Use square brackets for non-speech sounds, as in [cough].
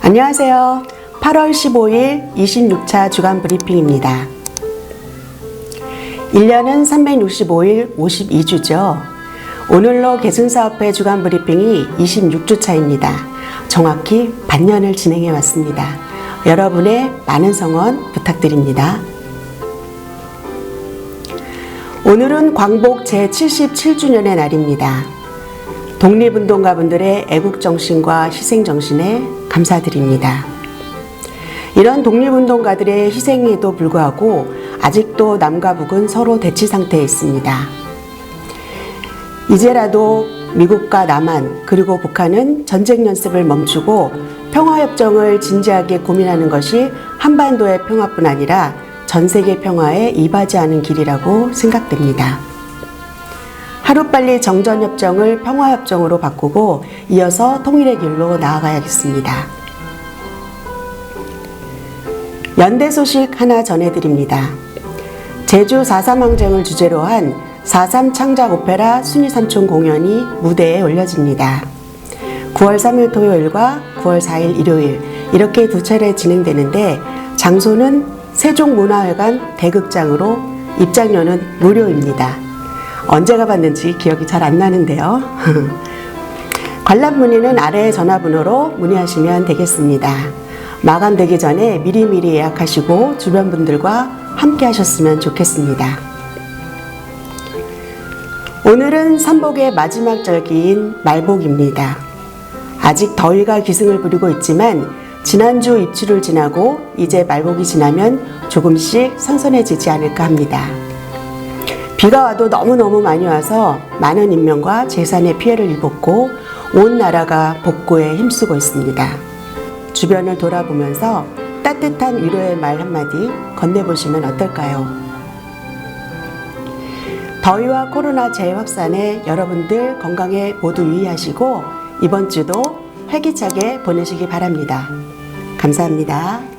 안녕하세요. 8월 15일 26차 주간 브리핑입니다. 1년은 365일 52주죠. 오늘로 계승사업회 주간 브리핑이 26주 차입니다. 정확히 반년을 진행해 왔습니다. 여러분의 많은 성원 부탁드립니다. 오늘은 광복 제77주년의 날입니다. 독립운동가분들의 애국정신과 희생정신에 감사드립니다. 이런 독립운동가들의 희생에도 불구하고 아직도 남과 북은 서로 대치 상태에 있습니다. 이제라도 미국과 남한 그리고 북한은 전쟁 연습을 멈추고 평화협정을 진지하게 고민하는 것이 한반도의 평화뿐 아니라 전 세계 평화에 이바지하는 길이라고 생각됩니다. 하루빨리 정전협정을 평화협정으로 바꾸고 이어서 통일의 길로 나아가야겠습니다. 연대 소식 하나 전해드립니다. 제주 4.3 항쟁을 주제로 한 4.3 창작 오페라 순위 삼촌 공연이 무대에 올려집니다. 9월 3일 토요일과 9월 4일 일요일 이렇게 두 차례 진행되는데 장소는 세종문화회관 대극장으로 입장료는 무료입니다. 언제 가봤는지 기억이 잘 안 나는데요. [laughs] 관람 문의는 아래 전화번호로 문의하시면 되겠습니다. 마감되기 전에 미리미리 예약하시고 주변 분들과 함께 하셨으면 좋겠습니다. 오늘은 삼복의 마지막 절기인 말복입니다. 아직 더위가 기승을 부리고 있지만 지난주 입추를 지나고 이제 말복이 지나면 조금씩 선선해지지 않을까 합니다. 비가 와도 너무너무 많이 와서 많은 인명과 재산의 피해를 입었고 온 나라가 복구에 힘쓰고 있습니다. 주변을 돌아보면서 따뜻한 위로의 말 한마디 건네보시면 어떨까요? 더위와 코로나 재확산에 여러분들 건강에 모두 유의하시고 이번 주도 활기차게 보내시기 바랍니다. 감사합니다.